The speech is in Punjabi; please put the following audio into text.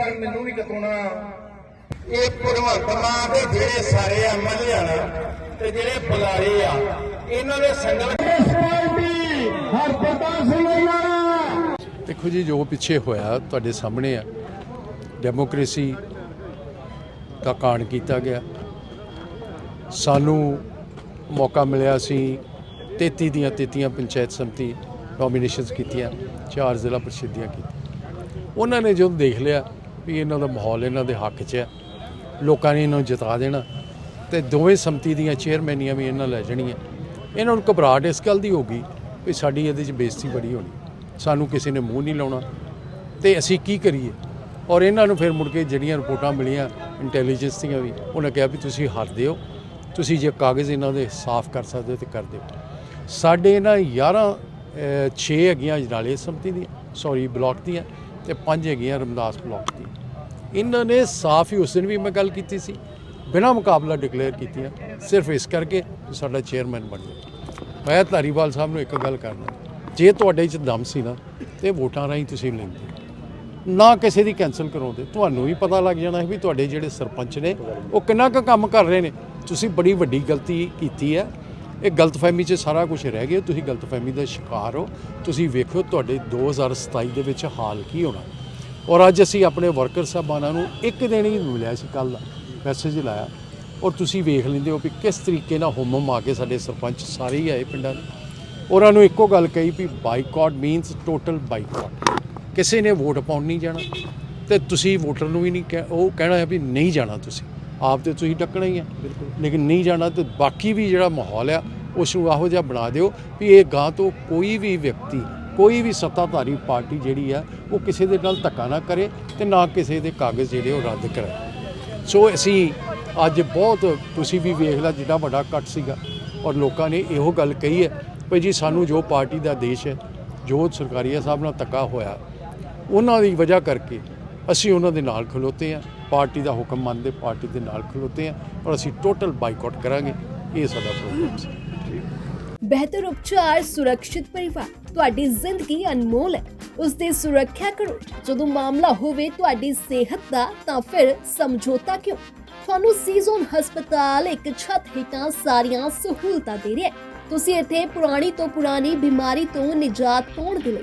ਮੈਨੂੰ ਵੀ ਕਿਤੋਂ ਇਹ ਭਗਵੰਤ ਦੇ ਜਿਹੜੇ ਸਾਰੇ ਐਮਐਲਏ ਆ ਤੇ ਜਿਹੜੇ ਬੁਲਾਰੇ ਆ, ਇਹਨਾਂ ਦੇ ਸੰਗਲ ਦੇਖੋ ਜੀ, ਜੋ ਪਿੱਛੇ ਹੋਇਆ ਤੁਹਾਡੇ ਸਾਹਮਣੇ ਆ। ਡੈਮੋਕ੍ਰੇਸੀ ਦਾ ਕਾਣ ਕੀਤਾ ਗਿਆ। ਸਾਨੂੰ ਮੌਕਾ ਮਿਲਿਆ ਸੀ 33 ਦੀਆਂ 33 ਪੰਚਾਇਤ ਸਮਿਤੀ ਨੋਮੀਨੇਸ਼ਨਸ ਕੀਤੀਆਂ, ਚਾਰ ਜ਼ਿਲ੍ਹਾ ਪ੍ਰਸਿੱਧੀਆਂ ਕੀਤੀਆਂ। ਉਹਨਾਂ ਨੇ ਜਦੋਂ ਦੇਖ ਲਿਆ ਵੀ ਇਹਨਾਂ ਦਾ ਮਾਹੌਲ ਇਹਨਾਂ ਦੇ ਹੱਕ 'ਚ ਹੈ। ਲੋਕਾਂ ਨੇ ਇਹਨਾਂ ਨੂੰ ਜਿਤਾ ਦੇਣਾ। ਤੇ ਦੋਵੇਂ ਸੰਮਤੀ ਦੀਆਂ ਚੇਅਰਮੈਨੀਆਂ ਵੀ ਇਹਨਾਂ ਲੈ ਜਾਣੀਆਂ। ਇਹਨਾਂ ਨੂੰ ਘਬਰਾਹਟ ਇਸ ਗੱਲ ਦੀ ਹੋ ਗਈ ਵੀ ਸਾਡੀ ਇਹਦੇ 'ਚ ਬੇਇੱਜ਼ਤੀ ਬੜੀ ਹੋਣੀ। ਸਾਨੂੰ ਕਿਸੇ ਨੇ ਮੂੰਹ ਨਹੀਂ ਲਾਉਣਾ। ਤੇ ਅਸੀਂ ਕੀ ਕਰੀਏ? ਔਰ ਇਹਨਾਂ ਨੂੰ ਫਿਰ ਮੁੜ ਕੇ ਜਿਹੜੀਆਂ ਰਿਪੋਰਟਾਂ ਮਿਲੀਆਂ ਇੰਟੈਲੀਜੈਂਸ ਦੀਆਂ ਵੀ, ਉਹਨਾਂ ਕਿਹਾ ਵੀ ਤੁਸੀਂ ਹੱਥ ਦਿਓ। ਤੁਸੀਂ ਜੇ ਕਾਗਜ਼ ਇਹਨਾਂ ਦੇ ਸਾਫ਼ ਕਰ ਸਕਦੇ ਹੋ ਤੇ ਕਰ ਦਿਓ। ਸਾਡੇ ਇਹਨਾਂ 11 6 ਹੈਗੀਆਂ ਅਜਨਾਲੇ ਸੰਮਤੀ ਦੀਆਂ ਸੌਰੀ ਬਲਾਕ ਦੀਆਂ। ਤੇ ਪੰਜ ਹੈਗੀਆਂ ਰਮਦਾਸ ਬਲਾਕ ਦੀ। ਇਹਨਾਂ ਨੇ ਸਾਫ਼ ਹੀ ਉਸ ਦਿਨ ਵੀ ਮੈਂ ਗੱਲ ਕੀਤੀ ਸੀ, ਬਿਨਾਂ ਮੁਕਾਬਲਾ ਡਿਕਲੇਅਰ ਕੀਤੀਆਂ, ਸਿਰਫ ਇਸ ਕਰਕੇ ਸਾਡਾ ਚੇਅਰਮੈਨ ਬਣ ਜਾਵੇ। ਮੈਂ ਧਾਰੀਵਾਲ ਸਾਹਿਬ ਨੂੰ ਇੱਕ ਗੱਲ ਕਰਨਾ ਜੇ ਤੁਹਾਡੇ 'ਚ ਦਮ ਸੀ ਨਾ, ਤੇ ਵੋਟਾਂ ਰਾਹੀਂ ਤੁਸੀਂ ਲੈਂਦੇ। ਨਾ ਕਿਸੇ ਦੀ ਕੈਨਸਲ ਕਰਾਉਂਦੇ। ਤੁਹਾਨੂੰ ਵੀ ਪਤਾ ਲੱਗ ਜਾਣਾ ਸੀ ਵੀ ਤੁਹਾਡੇ ਜਿਹੜੇ ਸਰਪੰਚ ਨੇ, ਉਹ ਕਿੰਨਾ ਕੁ ਕੰਮ ਕਰ ਰਹੇ ਨੇ। ਤੁਸੀਂ ਬੜੀ ਵੱਡੀ ਗਲਤੀ ਕੀਤੀ ਹੈ। ਇਹ ਗਲਤਫਹਿਮੀ 'ਚ ਸਾਰਾ ਕੁਝ ਰਹਿ ਗਿਆ, ਤੁਸੀਂ ਗਲਤਫਹਿਮੀ ਦਾ ਸ਼ਿਕਾਰ ਹੋ। ਤੁਸੀਂ ਵੇਖੋ ਤੁਹਾਡੇ 2027 ਦੇ ਵਿੱਚ ਹਾਲ ਕੀ ਹੋਣਾ। ਔਰ ਅੱਜ ਅਸੀਂ ਆਪਣੇ ਵਰਕਰ ਸਾਹਿਬਾਨਾਂ ਨੂੰ ਇੱਕ ਦਿਨ ਹੀ ਮਿਲਿਆ ਸੀ ਕੱਲ ਦਾ ਮੈਸੇਜ ਲਾਇਆ। ਔਰ ਤੁਸੀਂ ਵੇਖ ਲੈਂਦੇ ਹੋ ਵੀ ਕਿਸ ਤਰੀਕੇ ਨਾਲ ਹੁਮ ਆ ਕੇ ਸਾਡੇ ਸਰਪੰਚ ਸਾਰੇ ਹੀ ਆਏ ਪਿੰਡਾਂ ਦੇ। ਉਹਨਾਂ ਨੂੰ ਇੱਕੋ ਗੱਲ ਕਹੀ ਵੀ ਬਾਈਕਾਟ ਮੀਨਸ ਟੋਟਲ ਬਾਈਕਾਟ ਕਿਸੇ ਨੇ ਵੋਟ ਪਾਉਣ ਨਹੀਂ ਜਾਣਾ ਤੇ ਤੁਸੀਂ ਵੋਟਰ ਨੂੰ ਵੀ ਨਹੀਂ ਕਹਿ- ਉਹ ਕਹਿਣਾ ਹੈ ਵੀ ਨਹੀਂ ਜਾਣਾ ਤੁਸੀਂ। ਆਪ ਤੇ ਤੁਸੀਂ ਟੱਕਣਾ ਹੀ ਹੈ ਲੇਕਿਨ ਨਹੀਂ ਜਾਣਾ ਤੇ ਬਾਕੀ ਵੀ ਜਿਹੜਾ ਮਾਹੌਲ ਆ ਉਸ ਨੂੰ ਇਹੋ ਜਿਹਾ ਬਣਾ ਦਿਓ ਵੀ ਇਹ ਗਾਂ ਤੋਂ ਕੋਈ ਵੀ ਵਿਅਕਤੀ, ਕੋਈ ਵੀ ਸੱਤਾਧਾਰੀ ਪਾਰਟੀ ਜਿਹੜੀ ਆ, ਉਹ ਕਿਸੇ ਦੇ ਨਾਲ ਧੱਕਾ ਨਾ ਕਰੇ ਤੇ ਨਾ ਕਿਸੇ ਦੇ ਕਾਗਜ਼ ਜਿਹੜੇ ਉਹ ਰੱਦ ਕਰਾਏ ਸੋ ਅਸੀਂ ਅੱਜ ਬਹੁਤ, ਤੁਸੀਂ ਵੀ ਵੇਖ ਲਿਆ ਜਿੱਡਾ ਵੱਡਾ ਕੱਟ ਸੀਗਾ ਔਰ ਲੋਕਾਂ ਨੇ ਇਹੋ ਗੱਲ ਕਹੀ ਹੈ, ਵੀ ਜੀ ਸਾਨੂੰ ਜੋ ਪਾਰਟੀ ਦਾ ਦੇਸ਼ ਹੈ, ਜੋ ਸਰਕਾਰੀਆ ਸਾਹਿਬ ਨਾਲ ਧੱਕਾ ਹੋਇਆ, ਉਹਨਾਂ ਦੀ ਵਜ੍ਹਾ ਕਰਕੇ ਅਸੀਂ ਉਹਨਾਂ ਦੇ ਨਾਲ ਖਲੋਤੇ ਆ ਪਾਰਟੀ ਦਾ ਹੁਕਮ ਮੰਨਦੇ, ਪਾਰਟੀ ਦੇ ਨਾਲ ਖਲੋਤੇ ਆ ਔਰ ਅਸੀਂ ਟੋਟਲ ਬਾਈਕਾਟ ਕਰਾਂਗੇ, ਇਹ ਸਾਡਾ ਪ੍ਰੋਗਰਾਮ ਸੀ। ਬਿਹਤਰ ਉਪਚਾਰ ਸੁਰੱਖਿਅਤ ਪਰਿਵਾਰ, ਤੁਹਾਡੀ ਜ਼ਿੰਦਗੀ ਅਨਮੋਲ ਹੈ। ਉਸ ਦੀ ਸੁਰੱਖਿਆ ਕਰੋ। ਜਦੋਂ ਮਾਮਲਾ ਹੋਵੇ ਤੁਹਾਡੀ ਸਿਹਤ ਦਾ, ਤਾਂ ਫਿਰ ਸਮਝੌਤਾ ਕਿਉਂ? ਤੁਹਾਨੂੰ ਸੀਜ਼ਨ ਹਸਪਤਾਲ ਇੱਕ ਛੱਤ ਹੇਠਾਂ ਸਾਰੀਆਂ ਸਹੂਲਤਾਂ ਦੇ ਰਿਹਾ ਹੈ। ਤੁਸੀਂ ਇੱਥੇ ਪੁਰਾਣੀ ਤੋਂ ਪੁਰਾਣੀ ਬਿਮਾਰੀ ਤੋਂ ਨਿਜਾਤ ਪਾਉਣ ਦੇ ਲਈ